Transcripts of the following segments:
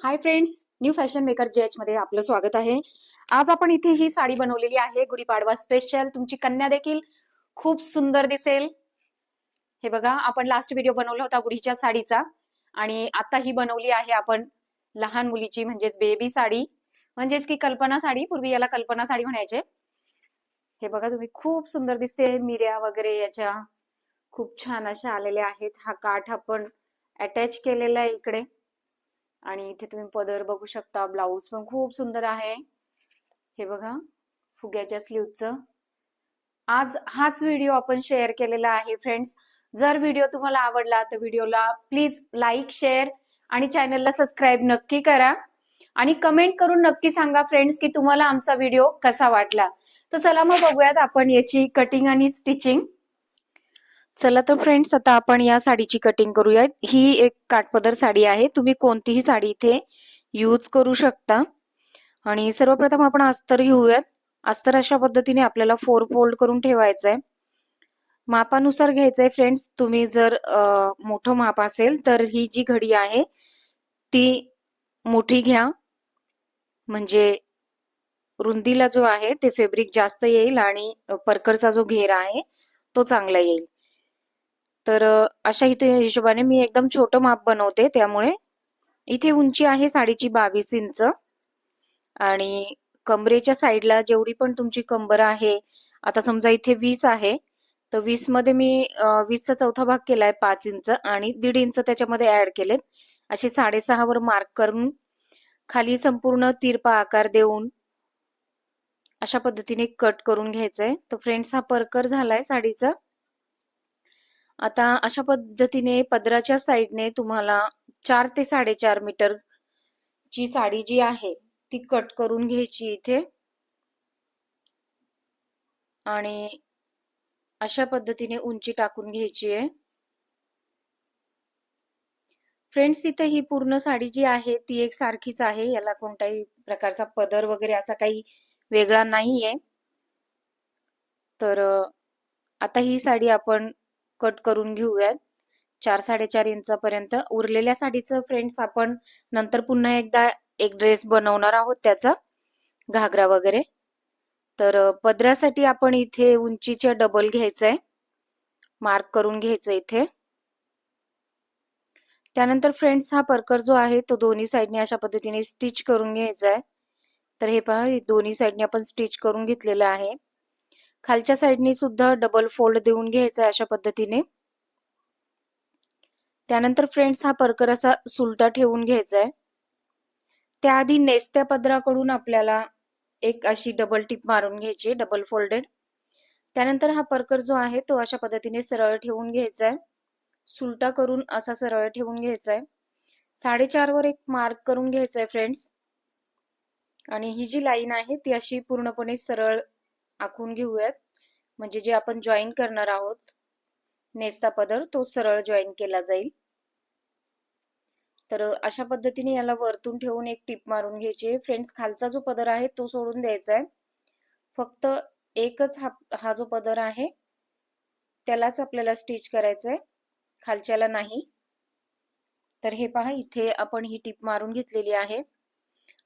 Hi friends new fashion maker जेच मध्ये आपलं स्वागत आहे. आज आपण इथे ही साडी बनवलेली आहे गुढीपाडवा स्पेशल तुमची कन्या देखील खूप सुंदर दिसेल. हे बघा आपण लास्ट व्हिडिओ बनवला होता गुढीच्या साडीचा. आणि आता ही बनवली आहे आपण लहान मुलीची म्हणजेच बेबी साडी. म्हणजेच की कल्पना साडी पूर्वी याला कल्पना साडी म्हणायचे. हे बघा तुम्ही खूप सुंदर दिसते मिऱ्या वगैरे याच्या. खूप छान अशा आलेल्या आहेत. हा काठ आपण अटॅच केलेला आहे इकडे. आणि इथे तुम्ही पदर बघू शकता ब्लाऊज पण खूप सुंदर आहे. हे बघा फुग्याच्या स्लीवचं आज हाच व्हिडिओ आपण शेअर केलेला आहे फ्रेंड्स जर व्हिडिओ तुम्हाला आवडला तर व्हिडिओला प्लीज लाईक शेअर आणि चॅनलला सबस्क्राईब नक्की करा. आणि कमेंट करून नक्की सांगा फ्रेंड्स की तुम्हाला आमचा व्हिडिओ कसा वाटला. तर चला मग बघूयात आपण याची कटिंग आणि स्टिचिंग चला तर फ्रेंड्स आता आपण या साडीची कटिंग करूया. ही एक काटपदर साडी आहे. तुम्ही कोणतीही साडी इथे यूज करू शकता. आणि सर्वप्रथम आपण अस्तर घेऊयात. अस्तर अशा पद्धतीने आपल्याला फोर फोल्ड करून ठेवायचं आहे मापानुसार घ्यायचंय फ्रेंड्स तुम्ही जर मोठं माप असेल तर ही जी घडी आहे ती मोठी घ्या. म्हणजे रुंदीला जो आहे ते फेब्रिक जास्त येईल आणि परकरचा जो घेर आहे तो चांगला येईल. तर अशा इथे हिशोबाने मी एकदम छोटं माप बनवते त्यामुळे. इथे उंची आहे साडीची बावीस इंच. आणि कमरेच्या साईडला जेवढी पण तुमची कंबर आहे आता समजा इथे वीस आहे तर वीसमध्ये मी वीसचा चौथा भाग केलाय पाच इंच आणि दीड इंच त्याच्यामध्ये ऍड केलेत. असे साडेसहा वर मार्क करून खाली संपूर्ण तिरपा आकार देऊन अशा पद्धतीने कट करून घ्यायचंय. तर फ्रेंड्स हा परकर झालाय साडीचा. आता अशा पद्धतीने पदराच्या साईडने तुम्हाला चार ते साडेचार मीटर ची साडी जी आहे ती कट करून घ्यायची इथे. आणि अशा पद्धतीने उंची टाकून घ्यायची आहे. फ्रेंड्स इथे ही पूर्ण साडी जी आहे ती एक सारखीच आहे. याला कोणताही प्रकारचा पदर वगैरे असा काही वेगळा नाहीये. तर आता ही साडी आपण कट करून घेऊयात. चार साडेचार इंचापर्यंत उरलेल्या साडीचं फ्रेंड्स आपण नंतर पुन्हा एकदा एक ड्रेस बनवणार आहोत त्याचा घागरा वगैरे. तर पदरासाठी आपण इथे उंचीचे डबल घ्यायचंय. मार्क करून घ्यायचं इथे. त्यानंतर फ्रेंड्स हा परकर जो आहे तो दोन्ही साईडने अशा पद्धतीने स्टिच करून घ्यायचा आहे तर हे पहा दोन्ही साईडने आपण स्टिच करून घेतलेलं आहे. खालच्या साईडने सुद्धा डबल फोल्ड देऊन घ्यायचा आहे अशा पद्धतीने. त्यानंतर फ्रेंड्स हा परकर असा सुलटा ठेवून घ्यायचा आहे त्याआधी नेस्त्या पदराकडून आपल्याला एक अशी डबल टिप मारून घ्यायची डबल फोल्डेड त्यानंतर हा परकर जो आहे तो अशा पद्धतीने सरळ ठेवून घ्यायचा आहे सुलटा करून असा सरळ ठेवून घ्यायचा आहे साडेचार वर एक मार्क करून घ्यायचा आहे फ्रेंड्स आणि ही जी लाईन आहे ती अशी पूर्णपणे सरळ आखून घेऊयात. म्हणजे जे आपण जॉईन करणार आहोत नेसता पदर तो सरळ जॉईन केला जाईल. तर अशा पद्धतीने याला वरतून ठेवून एक टिप मारून घ्यायची फ्रेंड्स खालचा जो पदर आहे तो सोडून द्यायचा आहे. फक्त एकच हा हा जो पदर आहे त्यालाच आपल्याला स्टिच करायचा आहे. खालच्याला नाही. तर हे पहा इथे आपण ही टिप मारून घेतलेली आहे.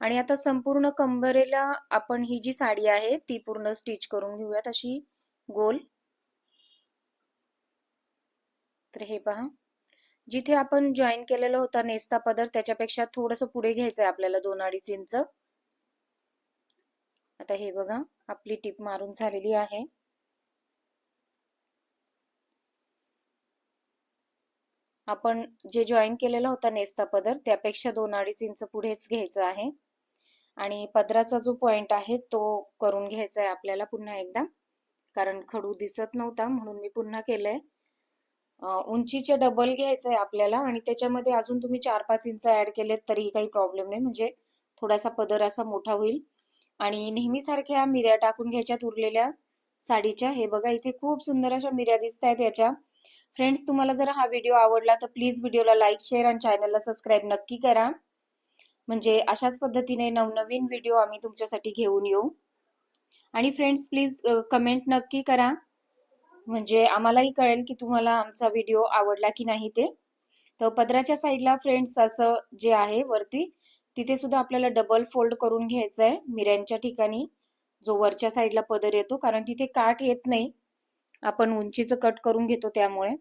आणि आता संपूर्ण कंबरेला आपण ही जी साडी आहे ती पूर्ण स्टिच करून घेऊयात अशी. गोल. तर हे पहा. जिथे आपण जॉईन केलेला होता नेस्ता पदर त्याच्यापेक्षा थोडस पुढे घ्यायचंय आपल्याला दोन अडीच इंच. आता हे बघा आपली टीप मारून झालेली आहे. आपण जे जॉईन केलेला होता नेस्ता पदर त्यापेक्षा दोन अडीच इंच पुढेच घ्यायचं आहे. आणि पदराचा जो पॉइंट आहे तो करून घ्यायचा आहे आपल्याला पुन्हा एकदा. कारण खडू दिसत नव्हता म्हणून मी पुन्हा केलंय. उंचीचे डबल घ्यायचं आहे आपल्याला आणि त्याच्यामध्ये अजून तुम्ही चार पाच इंच ऍड केलेत तरी काही प्रॉब्लेम नाही. म्हणजे थोडासा पदर असा मोठा होईल. आणि नेहमीसारख्या मिऱ्या टाकून घ्यायच्यात उरलेल्या साडीच्या. हे बघा इथे खूप सुंदर अशा मिऱ्या दिसत आहेत याच्या. फ्रेंड्स तुम्हाला जर हा व्हिडिओ आवडला तर प्लीज व्हिडिओला लाईक शेअर आणि चॅनलला सबस्क्राईब नक्की करा. म्हणजे अशाच पद्धतीने नवनवीन व्हिडिओ आम्ही तुमच्यासाठी घेऊन येऊ. आणि फ्रेंड्स प्लीज कमेंट नक्की करा. म्हणजे आम्हालाही कळेल की तुम्हाला आमचा व्हिडिओ आवडला की नाही ते. तर पदराच्या साईडला फ्रेंड्स असं जे आहे वरती तिथे सुद्धा आपल्याला डबल फोल्ड करून घ्यायचं आहे मिऱ्यांच्या ठिकाणी जो वरच्या साईडला पदर येतो कारण तिथे काठ येत नाही. आपण उंचीचं कट करून घेतो त्यामुळे.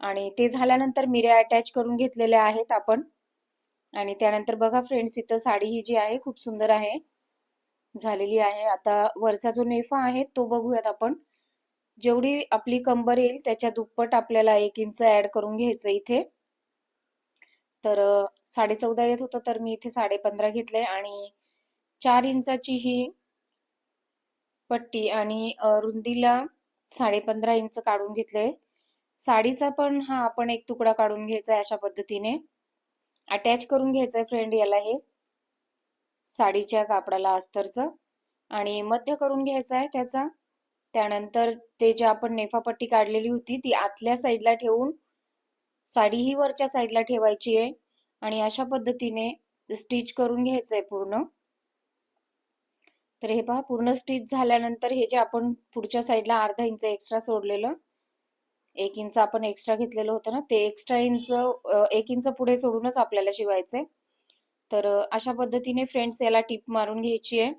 आणि ते झाल्यानंतर मिऱ्या अटॅच करून घेतलेल्या आहेत आपण. आणि त्यानंतर बघा फ्रेंड्स इथं साडी ही जी आहे खूप सुंदर आहे. झालेली आहे. आता वरचा जो नेफा आहे तो बघूयात आपण. जेवढी आपली कंबर येईल त्याच्या दुप्पट आपल्याला एक इंच ऍड करून घ्यायचं इथे. तर साडे चौदा येत होतं तर मी इथे साडे पंधरा घेतले. आणि चार इंचाची ही पट्टी आणि रुंदीला साडे पंधरा इंच काढून घेतले साडीचा पण हा आपण एक तुकडा काढून घ्यायचा आहे अशा पद्धतीने. अटॅच करून घ्यायचंय फ्रेंड याला हे. साडीच्या कापडाला अस्तरचं. आणि मध्य करून घ्यायचा आहे त्याचा. त्यानंतर ते जे आपण नेफापट्टी काढलेली होती ती आतल्या साईडला ठेवून साडी ही वरच्या साईडला ठेवायची आहे. आणि अशा पद्धतीने स्टिच करून घ्यायचं आहे पूर्ण. तर हे पहा पूर्ण स्टिच झाल्यानंतर हे जे आपण पुढच्या साईडला अर्धा इंच एक्स्ट्रा सोडलेलं एक इंच आपण एक्स्ट्रा घेतलेलं होतं ना ते एक्स्ट्रा इंच एक इंच पुढे सोडूनच आपल्याला शिवायचंय. तर अशा पद्धतीने फ्रेंड्स याला टिप मारून घ्यायची आहे.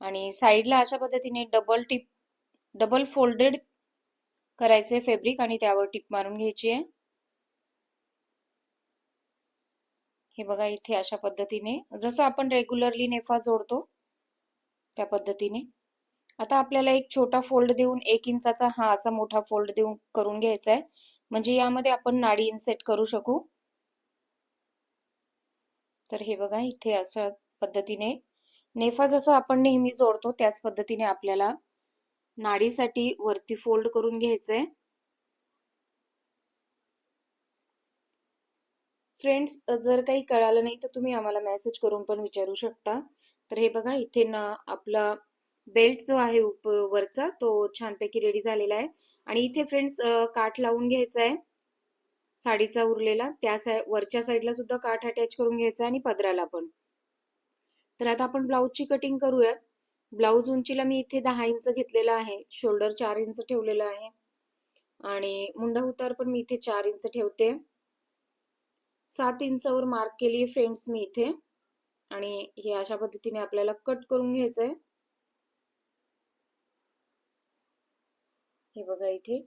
आणि साईडला अशा पद्धतीने डबल टिप डबल फोल्डेड करायचे फॅब्रिक आणि त्यावर टिप मारून घ्यायची आहे. हे बघा इथे अशा पद्धतीने जसं आपण रेग्युलरली नेफा जोडतो त्या पद्धतीने. आता आपल्याला एक छोटा फोल्ड देऊन एक इंचाचा हा असा मोठा फोल्ड देऊन करून घ्यायचा आहे म्हणजे यामध्ये आपण नाडी इन्सेट करू शकू. तर हे बघा इथे अशा पद्धतीने. नेफा जसं आपण नेहमी जोडतो त्याच पद्धतीने आपल्याला नाडीसाठी वरती फोल्ड करून घ्यायचंय. फ्रेंड्स जर काही कळालं नाही तर तुम्ही आम्हाला मेसेज करून पण विचारू शकता. तर हे बघा इथे ना आपला बेल्ट जो आहे वरचा तो छानपैकी रेडी झालेला आहे. आणि इथे फ्रेंड्स काठ लावून घ्यायचा आहे. साडीचा उरलेला त्या साय वरच्या साईडला सुद्धा काठ अटॅच करून घ्यायचा आणि पदराला पण. तर आता आपण ब्लाऊजची कटिंग करूयात. ब्लाऊज उंचीला मी इथे दहा इंच घेतलेला आहे शोल्डर चार इंच ठेवलेला आहे. आणि मुंडा उतार पण मी इथे चार इंच ठेवते. सात इंचावर मार्क केली फ्रेंड्स मी इथे. आणि हे अशा पद्धतीने आपल्याला कट करून घ्यायचंय. हे बघा इथे.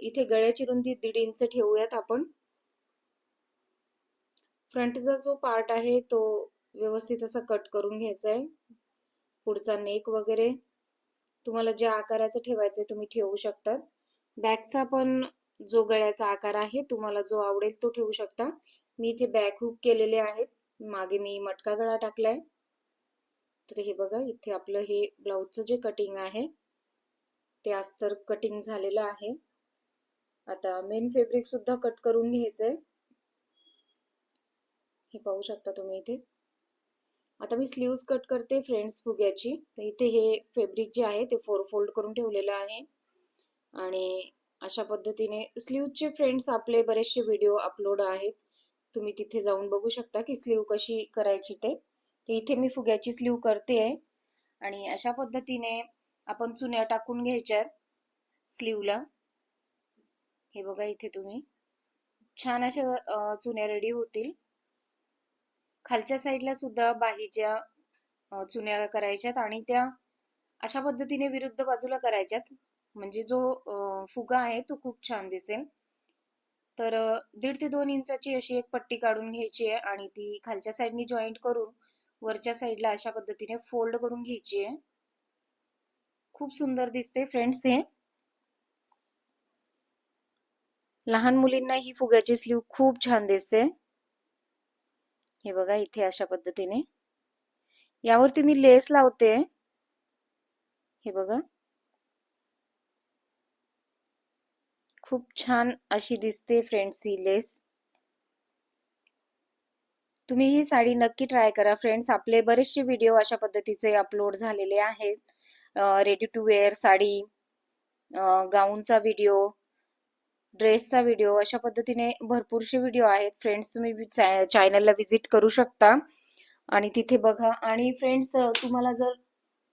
इथे गळ्याची रुंदी दीड इंच ठेवूयात आपण. फ्रंटचा जो पार्ट आहे तो व्यवस्थित असा कट करून घ्यायचा आहे पुढचा नेक वगैरे. तुम्हाला ज्या आकाराचं ठेवायचं तुम्ही ठेवू शकतात बॅकचा पण जो गळ्याचा आकार आहे तुम्हाला जो आवडेल तो ठेवू शकता. मी इथे बॅक हुक केलेले आहेत. मागे मी मटका गळा टाकलाय. तर हे बघा इथे आपलं हे ब्लाऊजचं जे कटिंग आहे ते आज तर कटिंग झालेलं आहे. आता मेन फेब्रिक सुद्धा कट करून घ्यायचंय. हे पाहू शकता तुम्ही इथे. आता मी स्लीव्ज कट करते फ्रेंड्स फुग्याची. तर इथे हे फेब्रिक जे आहे ते फोर फोल्ड करून ठेवलेलं आहे. आणि अशा पद्धतीने स्लीवचे फ्रेंड्स आपले बरेचसे व्हिडिओ अपलोड आहेत. तुम्ही तिथे जाऊन बघू शकता की स्लीव कशी करायची ते. इथे मी फुग्याची स्लीव करते आहे. आणि अशा पद्धतीने आपण चुन्या टाकून घ्यायच्या स्लीवला. हे बघा इथे तुम्ही. छान अशा चुन्या रेडी होतील. खालच्या साईडला सुद्धा बाहीच्या चुन्या करायच्यात आणि त्या अशा पद्धतीने विरुद्ध बाजूला करायच्यात. म्हणजे जो फुगा आहे तो खूप छान दिसेल. तर दीड ते दोन इंचाची अशी एक पट्टी काढून घ्यायची आहे आणि ती खालच्या साईडनी जॉईंट करून वरच्या साईडला अशा पद्धतीने फोल्ड करून घ्यायची आहे. खूप सुंदर दिसते फ्रेंड्स हे. लहान मुलींना ही फुग्याची स्लीव खूप छान दिसते. हे बघा इथे अशा पद्धतीने. यावरती मी लेस लावते. हे बघा. खूप छान अशी दिसते फ्रेंड्स ही लेस. तुम्ही ही साडी नक्की ट्राय करा. फ्रेंड्स आपले बरेचसे व्हिडिओ अशा पद्धतीचे अपलोड झालेले आहेत. रेडी टू वेअर साडी गाऊनचा व्हिडिओ ड्रेसचा व्हिडिओ अशा पद्धतीने भरपूरसे व्हिडिओ आहेत. फ्रेंड्स तुम्ही चॅनलला व्हिजिट करू शकता. आणि तिथे बघा. आणि फ्रेंड्स तुम्हाला जर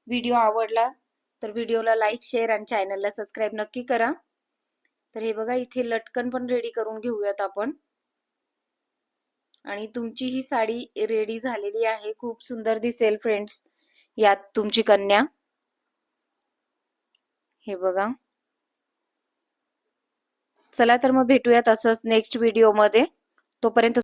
व्हिडिओ आवडला तर व्हिडिओला लाईक शेअर आणि चॅनलला सबस्क्राईब नक्की करा. तर हे बघा इथे लटकन पण रेडी करून घेऊयात आपण. आणि तुमची ही साडी रेडी झालेली आहे. खूप सुंदर दिसेल फ्रेंड्स यात तुमची कन्या. हे बघा. चला तर मग भेटूयात असंच नेक्स्ट व्हिडिओमध्ये तोपर्यंत